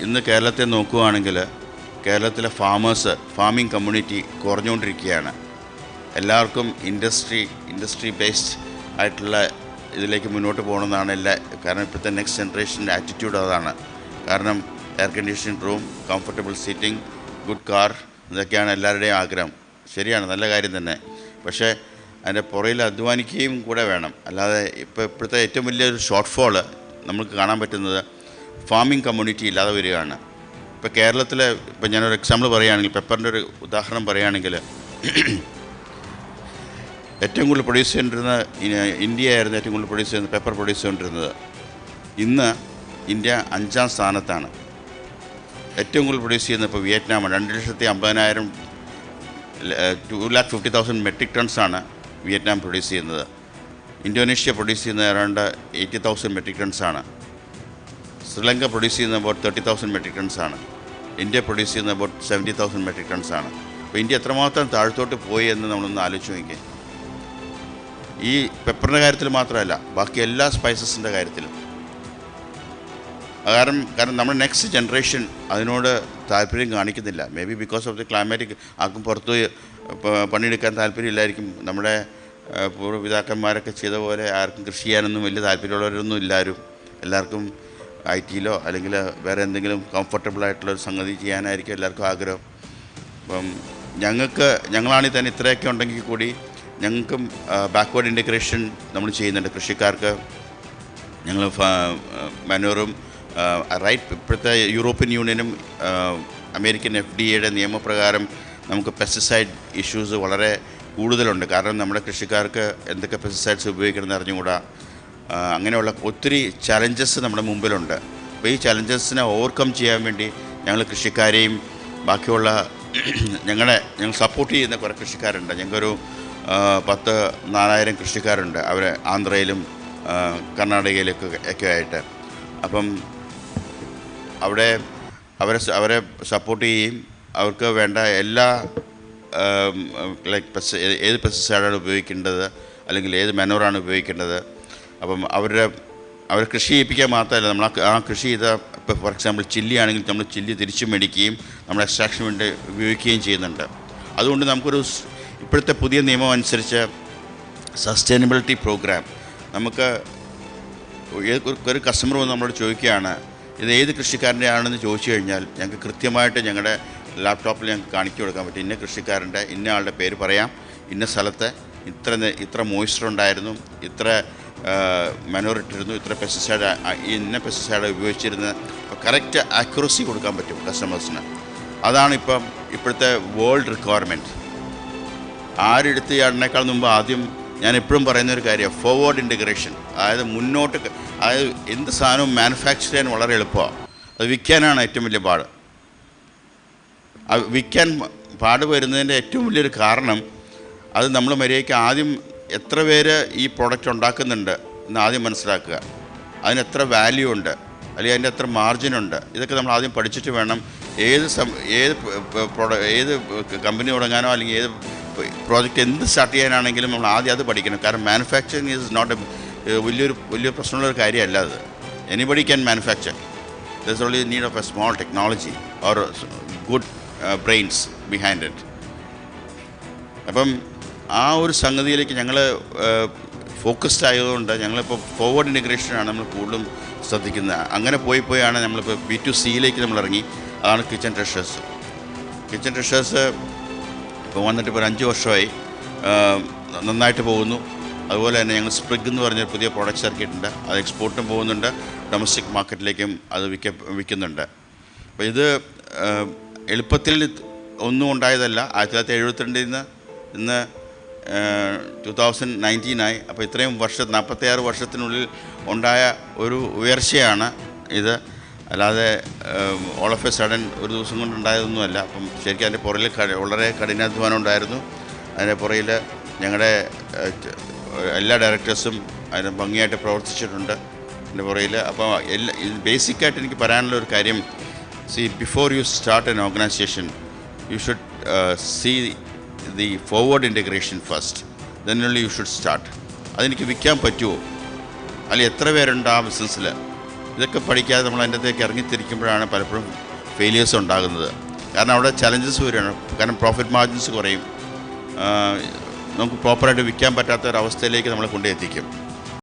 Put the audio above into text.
ഇന്ന് കേരളത്തെ നോക്കുകയാണെങ്കിൽ കേരളത്തിലെ ഫാമേഴ്സ് ഫാമിംഗ് കമ്മ്യൂണിറ്റി കുറഞ്ഞുകൊണ്ടിരിക്കുകയാണ്. എല്ലാവർക്കും ഇൻഡസ്ട്രി ഇൻഡസ്ട്രി ബേസ്ഡ് ആയിട്ടുള്ള ഇതിലേക്ക് മുന്നോട്ട് പോകണമെന്നാണ് എല്ലാ കാരണം ഇപ്പോഴത്തെ നെക്സ്റ്റ് ജനറേഷന്റെ ആറ്റിറ്റ്യൂഡ് അതാണ്. കാരണം air condition room comfortable seating good car ഇതൊക്കെയാണ് എല്ലാവരുടെയും ആഗ്രഹം. ശരിയാണ് നല്ല കാര്യം തന്നെ. പക്ഷേ അതിന്റെ പുറയിൽ അധ്വാനിക്കുകയും കൂടെ വേണം. അല്ലാതെ ഇപ്പോൾ ഇപ്പോഴത്തെ ഏറ്റവും വലിയൊരു ഷോർട്ട് ഫോൾ നമുക്ക് കാണാൻ പറ്റുന്നത് ഫാമിംഗ് കമ്മ്യൂണിറ്റി ഇല്ലാതെ വരികയാണ്. ഇപ്പോൾ കേരളത്തിലെ ഇപ്പോൾ ഞാനൊരു എക്സാമ്പിൾ പറയുകയാണെങ്കിൽ പെപ്പറിന്റെ ഒരു ഉദാഹരണം പറയുകയാണെങ്കിൽ ഏറ്റവും കൂടുതൽ പ്രൊഡ്യൂസ് ചെയ്തിരുന്ന ഇന്ത്യ ആയിരുന്നു ഏറ്റവും കൂടുതൽ പ്രൊഡ്യൂസ് ചെയ്യുന്ന പെപ്പർ പ്രൊഡ്യൂസ് ചെയ്തുകൊണ്ടിരുന്നത്. ഇന്ന് ഇന്ത്യ അഞ്ചാം സ്ഥാനത്താണ്. ഏറ്റവും കൂടുതൽ പ്രൊഡ്യൂസ് ചെയ്യുന്നത് ഇപ്പോൾ വിയറ്റ്നാമാണ്. രണ്ട് ലക്ഷത്തി അമ്പതിനായിരം two lakh fifty thousand metric ടൺസാണ് Vietnam produce ചെയ്യുന്നത്. ഇന്തോനേഷ്യ പ്രൊഡ്യൂസ് ചെയ്യുന്നത് അറൗണ്ട് എയ്റ്റി തൗസൻഡ് മെട്രിക് ടൺസാണ് ശ്രീലങ്ക പ്രൊഡ്യൂസ് ചെയ്യുന്ന about thirty thousand metric tons ആണ്. ഇന്ത്യ പ്രൊഡ്യൂസ് ചെയ്യുന്ന about seventy thousand metric tons ആണ്. അപ്പോൾ ഇന്ത്യ എത്രമാത്രം താഴ്ത്തോട്ട് പോയി എന്ന് നമ്മളൊന്ന് ആലോചിച്ച് നോക്കി ഈ പെപ്പറിന്റെ കാര്യത്തിൽ മാത്രമല്ല ബാക്കി എല്ലാ സ്പൈസസിന്റെ കാര്യത്തിലും. കാരണം കാരണം നമ്മുടെ നെക്സ്റ്റ് ജനറേഷൻ അതിനോട് താല്പര്യം കാണിക്കുന്നില്ല. Maybe because of the climatic ആർക്കും പുറത്ത് പണിയെടുക്കാൻ താല്പര്യമില്ലായിരിക്കും. നമ്മുടെ പൂർവപിതാക്കന്മാരൊക്കെ ചെയ്ത പോലെ ആർക്കും കൃഷി ചെയ്യാനൊന്നും വലിയ താല്പര്യമുള്ളവരൊന്നും ഇല്ലാരും. എല്ലാവർക്കും ഐ ടിയിലോ അല്ലെങ്കിൽ വേറെ എന്തെങ്കിലും കംഫർട്ടബിൾ ആയിട്ടുള്ളൊരു സംഗതി ചെയ്യാനായിരിക്കും എല്ലാവർക്കും ആഗ്രഹം. അപ്പം ഞങ്ങൾക്ക് ഞങ്ങളാണെങ്കിൽ തന്നെ ഇത്രയൊക്കെ ഉണ്ടെങ്കിൽ കൂടി ഞങ്ങൾക്കും ബാക്ക്വേർഡ് ഇന്റഗ്രേഷൻ നമ്മൾ ചെയ്യുന്നുണ്ട് കൃഷിക്കാർക്ക്. ഞങ്ങൾ മനോറും റൈറ്റ് ഇപ്പോഴത്തെ യൂറോപ്യൻ യൂണിയനും അമേരിക്കൻ എഫ് ഡി എയുടെ നിയമപ്രകാരം നമുക്ക് പെസ്റ്റിസൈഡ് ഇഷ്യൂസ് വളരെ കൂടുതലുണ്ട്. കാരണം നമ്മുടെ കൃഷിക്കാർക്ക് എന്തൊക്കെ പെസ്റ്റിസൈഡ്സ് ഉപയോഗിക്കണമെന്ന് അറിഞ്ഞുകൂടാ. അങ്ങനെയുള്ള ഒത്തിരി ചലഞ്ചസ് നമ്മുടെ മുമ്പിലുണ്ട്. അപ്പോൾ ഈ ചലഞ്ചസിനെ ഓവർകം ചെയ്യാൻ വേണ്ടി ഞങ്ങൾ കൃഷിക്കാരെയും ബാക്കിയുള്ള ഞങ്ങളെ ഞങ്ങൾ സപ്പോർട്ട് ചെയ്യുന്ന കുറേ കൃഷിക്കാരുണ്ട്. ഞങ്ങൾക്കൊരു പത്ത് നാലായിരം കൃഷിക്കാരുണ്ട്. അവർ ആന്ധ്രയിലും കർണാടകയിലൊക്കെ ഒക്കെ ആയിട്ട്. അപ്പം അവിടെ അവരെ അവരെ സപ്പോർട്ട് ചെയ്യുകയും അവർക്ക് വേണ്ട എല്ലാ ലൈക്ക് പെസ് ഏത് പെസ്റ്റിസൈഡാണ് ഉപയോഗിക്കേണ്ടത്? അല്ലെങ്കിൽ ഏത് മെനോറാണ് ഉപയോഗിക്കേണ്ടത്? അപ്പം അവരുടെ അവർ കൃഷി ചെയ്യിപ്പിക്കാൻ മാത്രമല്ല നമ്മൾ ആ കൃഷി ചെയ്ത ഇപ്പോൾ ഫോർ എക്സാമ്പിൾ ചില്ലി ആണെങ്കിൽ നമ്മൾ ചില്ലി തിരിച്ചു മേടിക്കുകയും നമ്മൾ എക്സ്ട്രാക്ഷൻ വേണ്ടി ഉപയോഗിക്കുകയും ചെയ്യുന്നുണ്ട്. അതുകൊണ്ട് നമുക്കൊരു ഇപ്പോഴത്തെ പുതിയ നിയമം അനുസരിച്ച് സസ്റ്റൈനബിലിറ്റി പ്രോഗ്രാം നമുക്ക് ഒരു- ഒരു കസ്റ്റമർ വന്ന് നമ്മളോട് ചോദിക്കുകയാണ് ഇത് ഏത് കൃഷിക്കാരന്റെ ആണെന്ന് ചോദിച്ചു കഴിഞ്ഞാൽ ഞങ്ങൾക്ക് കൃത്യമായിട്ട് ഞങ്ങളുടെ ലാപ്ടോപ്പിൽ ഞങ്ങൾക്ക് കാണിച്ചു കൊടുക്കാൻ പറ്റും. ഇന്ന കൃഷിക്കാരന്റെ ഇന്ന ആളുടെ പേര് പറയാം. ഇന്ന സ്ഥലത്ത് ഇത്ര ഇത്ര മോയ്സ്ചർ ഉണ്ടായിരുന്നു. ഇത്ര മനോർ ഇരുന്നു ഇത്ര പെസ്റ്റിസൈഡ് ഇന്ന പെസ്റ്റിസൈഡ് ഉപയോഗിച്ചിരുന്ന. കറക്റ്റ് ആക്യുറസി കൊടുക്കാൻ പറ്റും കസ്റ്റമേഴ്സിന് അതാണ് ഇപ്പം ഇപ്പോഴത്തെ വേൾഡ് റിക്വയർമെന്റ് ആരെടുത്ത് ഇയാളിനേക്കാൾ മുമ്പ് ആദ്യം ഞാൻ എപ്പോഴും പറയുന്ന ഒരു കാര്യം ഫോർവേഡ് ഇന്റഗ്രേഷൻ അതായത് മുന്നോട്ട് അതായത് എന്ത് സാധനവും മാനുഫാക്ചർ ചെയ്യാൻ വളരെ എളുപ്പമാണ്. അത് വിൽക്കാനാണ് ഏറ്റവും വലിയ പാട്. വിൽക്കാൻ പാട് വരുന്നതിന്റെ ഏറ്റവും വലിയൊരു കാരണം അത് നമ്മൾ മര്യാദയ്ക്ക് ആദ്യം എത്ര പേര് ഈ പ്രോഡക്റ്റ് ഉണ്ടാക്കുന്നുണ്ട് എന്ന് ആദ്യം മനസ്സിലാക്കുക. അതിന് എത്ര വാല്യൂ ഉണ്ട് അല്ലെങ്കിൽ അതിന്റെ എത്ര മാർജിൻ ഉണ്ട് ഇതൊക്കെ നമ്മൾ ആദ്യം പഠിച്ചിട്ട് വേണം ഏത് ഏത് പ്രോഡക്റ്റ് ഏത് കമ്പനി തുടങ്ങാനോ അല്ലെങ്കിൽ ഏത് പ്രോജക്റ്റ് എന്ത് സ്റ്റാർട്ട് ചെയ്യാനാണെങ്കിലും നമ്മൾ ആദ്യം അത് പഠിക്കണം. കാരണം മാനുഫാക്ചറിങ് ഈസ് നോട്ട് എ വലിയൊരു വലിയൊരു പ്രശ്നമുള്ളൊരു കാര്യമല്ല അത്. Anybody can manufacture this only need of a small technology or good brains behind it അപ്പം ആ ഒരു സംഗതിയിലേക്ക് ഞങ്ങൾ ഫോക്കസ്ഡ് ആയതുകൊണ്ട് ഞങ്ങളിപ്പോൾ ഫോർവേഡ് ഇന്റഗ്രേഷനാണ് നമ്മൾ കൂടുതലും ശ്രദ്ധിക്കുന്നത്. അങ്ങനെ പോയി പോയാണ് നമ്മളിപ്പോൾ ബി ടു സിയിലേക്ക് നമ്മൾ ഇറങ്ങി. അതാണ് കിച്ചൺ ട്രഷേഴ്സ് കിച്ചൺ ട്രഷേഴ്സ് ഇപ്പോൾ വന്നിട്ട് ഇപ്പോൾ ഒരു അഞ്ച് വർഷമായി. നന്നായിട്ട് പോകുന്നു. അതുപോലെ തന്നെ ഞങ്ങൾ സ്പ്രിഗ് എന്ന് പറഞ്ഞ പുതിയ പ്രോഡക്റ്റ്സ് ഇറക്കിയിട്ടുണ്ട്. അത് എക്സ്പോർട്ടും പോകുന്നുണ്ട്. ഡൊമസ്റ്റിക് മാർക്കറ്റിലേക്കും അത് വിൽക്ക വിൽക്കുന്നുണ്ട്. അപ്പോൾ ഇത് എളുപ്പത്തിൽ ഒന്നും ഉണ്ടായതല്ല. ആയിരത്തി തൊള്ളായിരത്തി എഴുപത്തിരണ്ടിൽ നിന്ന് ഇന്ന് ടു തൗസൻഡ് നയന്റീനായി അപ്പോൾ ഇത്രയും വർഷം നാൽപ്പത്തിയാറ് വർഷത്തിനുള്ളിൽ ഉണ്ടായ ഒരു ഉയർച്ചയാണ് ഇത്. അല്ലാതെ ഓൾ ഓഫ് എ സഡൻ ഒരു ദിവസം കൊണ്ടുണ്ടായതൊന്നുമല്ല അപ്പം ശരിക്കും അതിന്റെ പുറകിൽ വളരെ കഠിനാധ്വാനം ഉണ്ടായിരുന്നു. അതിന്റെ പുറകിൽ ഞങ്ങളുടെ എല്ലാ ഡയറക്ടേഴ്സും അതിന് ഭംഗിയായിട്ട് പ്രവർത്തിച്ചിട്ടുണ്ട് അതിന്റെ പുറകിൽ അപ്പോൾ എല്ലാ ബേസിക്കായിട്ട് എനിക്ക് പറയാനുള്ള ഒരു കാര്യം see before you start an organisation you should see the forward integration first then only you should start അതെനിക്ക് വിൽക്കാൻ പറ്റുമോ? അല്ലെങ്കിൽ എത്ര പേരുണ്ട് ആ ബിസിനസ്സിൽ ഇതൊക്കെ പഠിക്കാതെ നമ്മൾ അതിന്റെ അകത്തേക്ക് ഇറങ്ങിത്തിരിക്കുമ്പോഴാണ് പലപ്പോഴും ഫെയിലിയേഴ്സ് ഉണ്ടാകുന്നത്. കാരണം അവിടെ ചലഞ്ചസ് വരികയാണ്. കാരണം പ്രോഫിറ്റ് മാർജിൻസ് കുറയും. നമുക്ക് പ്രോപ്പറായിട്ട് വിൽക്കാൻ പറ്റാത്ത ഒരവസ്ഥയിലേക്ക് നമ്മളെ കൊണ്ടെത്തിക്കും